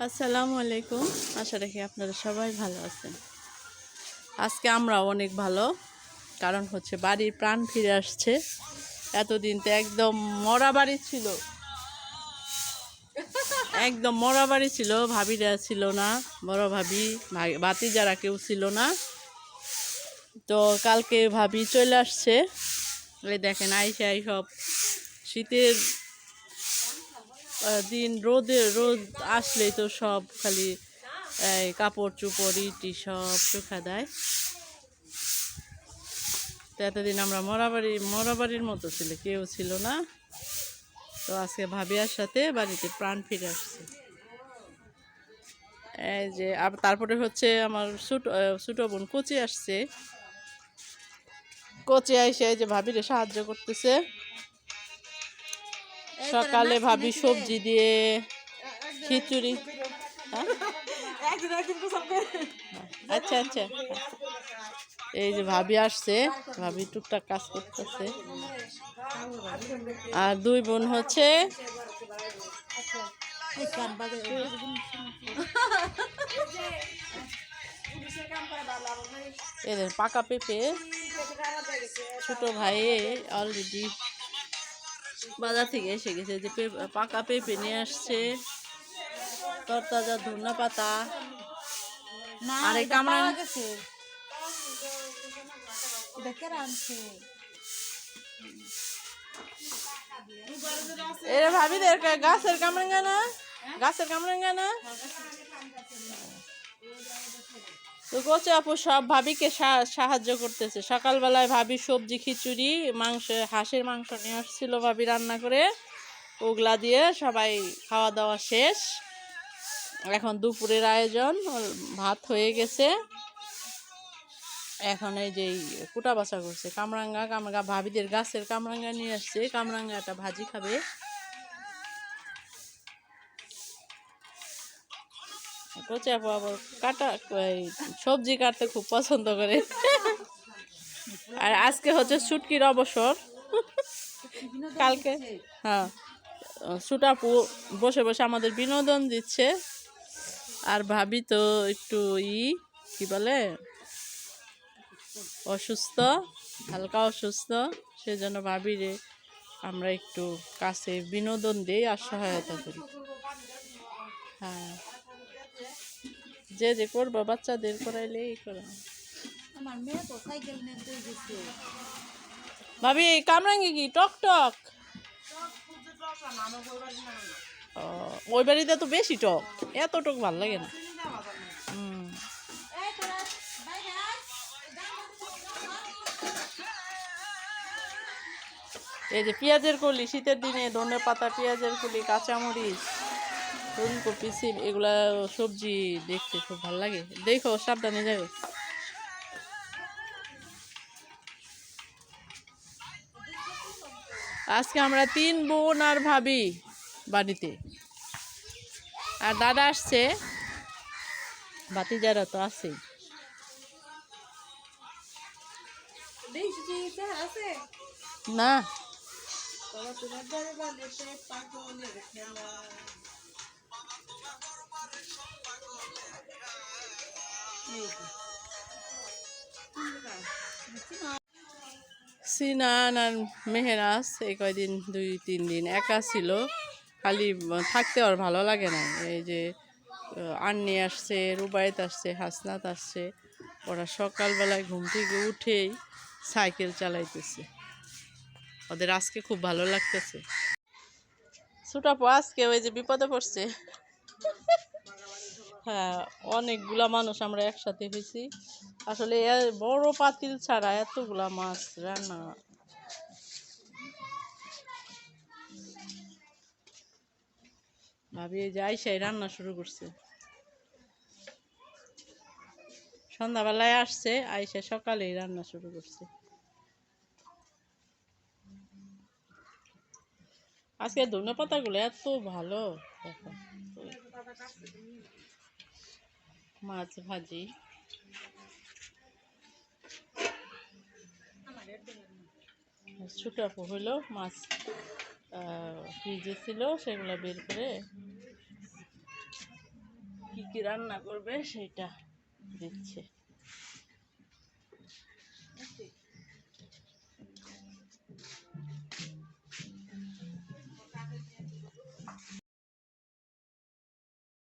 আসসালামু আলাইকুম। আশা রাখি আপনারা সবাই ভালো আছেন। আজকে আমরা অনেক ভালো। কারণ হচ্ছে বাড়ির প্রাণ ফিরে আসছে। এতদিন তো একদম মরা বাড়ি ছিল। একদম মরা বাড়ি ছিল, ভাবিরা ছিল না, বড় ভাবি বাতি যারা কেউ ছিল না। তো কালকে ভাবি চলে আসছে। দেখেন, আইসে আই সব শীতের দিন রোদে, রোদ আসলেই তো সব খালি কাপড় চোপড়, ইটি সব শুকা দেয়। তো এতদিন আমরা মরাবাড়ি, মরাবাড়ির মতো ছিল, কেউ ছিল না। তো আজকে ভাবিয়ার সাথে বাড়িতে প্রাণ ফিরে আসছে। এই যে তারপরে হচ্ছে আমার ছোট ছোট বোন কোচি আসছে। কোচে এই যে ভাবিরে সাহায্য করতেছে। সকালে ভাবি সবজি দিয়ে খিচুড়ি। হ্যাঁ? আচ্ছা আচ্ছা। এই যে ভাবি আসছে ভাবি টুকটাক কাজ করতেছে। আর দুই বোন হচ্ছে এদের পাকা পেঁপে। ছোট ভাই অলরেডি বাজার থেকে এসে গেছে যে পাকা পেঁপে নিয়ে আসছে। তরতাজা ধনা পাতা। আর এই কামড়া- গেছে। এরা ভাবি গাছের কামরাঙ্গা না? গাছের কামরাঙ্গা না? গোচে আপু সব ভাবিকে সাহায্য করতেছে। সকালবেলায় ভাবি সবজি, খিচুড়ি, মাংস, হাঁসের মাংস নিয়ে আসছিল ভাবি রান্না করে। ওগুলা দিয়ে সবাই খাওয়া দাওয়া শেষ। এখন দুপুরের আয়োজন ভাত হয়ে গেছে। এখন এই যে কুটা বাছা করছে। কামরাঙ্গা কামরাঙ্গা, ভাবিদের গাছের কামরাঙ্গা নিয়ে আসছে। কামরাঙ্গাটা ভাজি খাবে। আপু আবার কাটা সবজি কাটতে খুব পছন্দ করে। আর আজকে হচ্ছে ছুটকির অবসর। কালকে হ্যাঁ। ছুটাপু বসে বসে আমাদের বিনোদন দিচ্ছে। আর ভাবি তো একটু ই, কি বলে? অসুস্থ, হালকা অসুস্থ। সেজন্য ভাবি রে আমরা একটু কাছে বিনোদন দিই আর সহায়তা করি। হ্যাঁ। যে যে করব বাচ্চাদের করাইলেই করা আমার মেয়ে তো সাইকেল নিয়ে তুই গেছে। ভাবি কামরাঙ্গি কি? টক টক? ওই বাড়িতে তো বেশি টক। এত টক ভালো লাগে না। এই এই যে পেঁয়াজের কলি শীতের দিনে ধনে পাতা পেঁয়াজের কলি কাঁচামরিচ। ফুলকপি সিম এগুলা সবজি দেখতে খুব ভালো লাগে। দেখো, সাবধানে যাবে। আজকে আমরা তিন বোন আর ভাবি বাড়িতে। আর দাদা আসছে বাতিজারা তো আছেই না। তোমার সিনান আর মেহেরাজ এই কয়দিন, দুই, তিন দিন একা ছিল। খালি থাকতে আর ভালো লাগে না। এই যে আন্নি আসছে রুবায়ত আসছে, হাসনাত আসছে। ওরা সকালবেলায় ঘুম থেকে উঠেই সাইকেল চালাইতেছে। ওদের আজকে খুব ভালো লাগতেছে। ছোটাপো আজকে ওই যে বিপদে পড়ছে। হ্যাঁ অনেকগুলা মানুষ আমরা একসাথে হয়েছি। আসলে বড় পাতিল ছাড়া এতগুলা মাছ রান্না ভাবি, এই যে আইসাই রান্না শুরু করছে। সন্ধ্যাবেলায় আসছে, আইসা সকালেই রান্না শুরু করছে। আজকে ধনে পাতাগুলো এত ভালো, দেখো। মাছ ভাজি। ছোট আপু হইল মাছ ফ্রিজে ছিল সেগুলো বের করে কি রান্না করবে সেটা দিচ্ছে